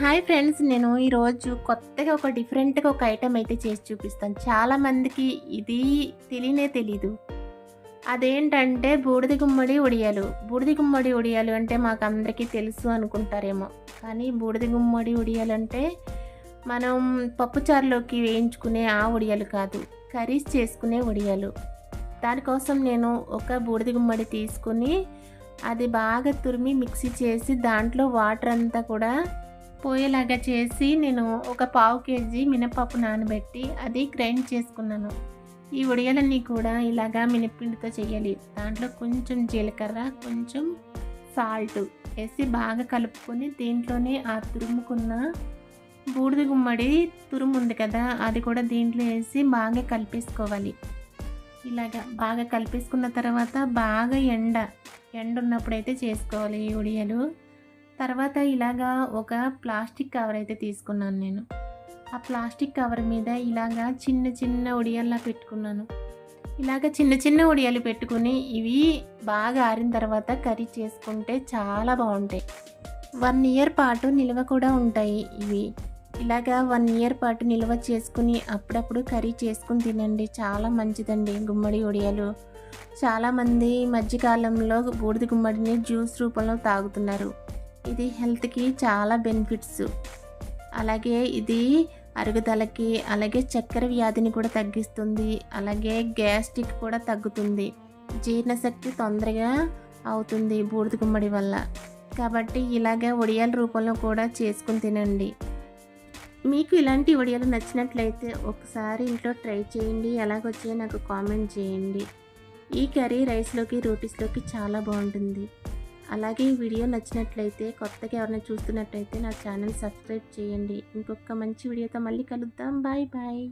Hi friends నేను ఈరోజు కొత్తగా ఒక డిఫరెంట్గా ఒక ఐటెం అయితే చేసి చూపిస్తాను. చాలామందికి ఇది తెలియనే తెలీదు. అదేంటంటే బూడిద గుమ్మడి ఉడియాలు బూడిద గుమ్మడి ఉడియాలు అంటే మాకు అందరికీ తెలుసు అనుకుంటారేమో. కానీ బూడిద గుమ్మడి ఉడియాలు అంటే మనం పప్పుచారులోకి వేయించుకునే ఆ ఉడియాలు కాదు కర్రీస్ చేసుకునే ఉడియాలు దానికోసం నేను ఒక బూడిద గుమ్మడి తీసుకుని అది బాగా తురిమి మిక్సీ చేసి దాంట్లో వాటర్ అంతా కూడా పోయేలాగా చేసి నేను ఒక పావు కేజీ మినపప్పు నానబెట్టి అది గ్రైండ్ చేసుకున్నాను. ఈ ఉడియాలని కూడా ఇలాగా మినప్పిండితో చేయాలి. దాంట్లో కొంచెం జీలకర్ర కొంచెం సాల్ట్ వేసి బాగా కలుపుకొని దీంట్లోనే ఆ తురుముకున్న బూడిద గుమ్మడి తురుము ఉంది కదా అది కూడా దీంట్లో వేసి బాగా కలిపేసుకోవాలి. ఇలాగా బాగా కలిపేసుకున్న తర్వాత బాగా ఎండ ఎండ ఉన్నప్పుడైతే చేసుకోవాలి ఈ ఉడియలు తర్వాత ఇలాగా ఒక ప్లాస్టిక్ కవర్ అయితే తీసుకున్నాను నేను. ఆ ప్లాస్టిక్ కవర్ మీద ఇలాగా చిన్న చిన్న ఉడియాల్లా పెట్టుకున్నాను. ఇలాగ చిన్న చిన్న ఉడియాలు పెట్టుకుని ఇవి బాగా ఆరిన తర్వాత కర్రీ చేసుకుంటే చాలా బాగుంటాయి. వన్ ఇయర్ పాటు నిల్వ కూడా ఉంటాయి ఇవి. ఇలాగా వన్ ఇయర్ పాటు నిల్వ చేసుకుని అప్పుడప్పుడు కర్రీ చేసుకుని తినండి. చాలా మంచిదండి గుమ్మడి ఉడియాలు చాలామంది మధ్యకాలంలో బూడిద గుమ్మడిని జ్యూస్ రూపంలో తాగుతున్నారు. ఇది హెల్త్కి చాలా బెనిఫిట్స్. అలాగే ఇది అరుగుదలకి అలాగే చక్కెర వ్యాధిని కూడా తగ్గిస్తుంది అలాగే గ్యాస్ట్రిక్ కూడా తగ్గుతుంది. జీర్ణశక్తి తొందరగా అవుతుంది బూడిద గుమ్మడి వల్ల. కాబట్టి ఇలాగే వడియాల రూపంలో కూడా చేసుకుని తినండి. మీకు ఇలాంటి వడియాలు నచ్చినట్లయితే ఒకసారి ఇంట్లో ట్రై చేయండి ఎలాగొచ్చాయో నాకు కామెంట్ చేయండి. ఈ కర్రీ రైస్లోకి రోటీస్లోకి చాలా బాగుంటుంది. అలాగే ఈ వీడియో నచ్చినట్లయితే కొత్తగా ఎవరైనా చూస్తున్నట్లయితే నా ఛానల్ సబ్స్క్రైబ్ చేయండి. ఇంకొక మంచి వీడియోతో మళ్ళీ కలుద్దాం. Bye bye.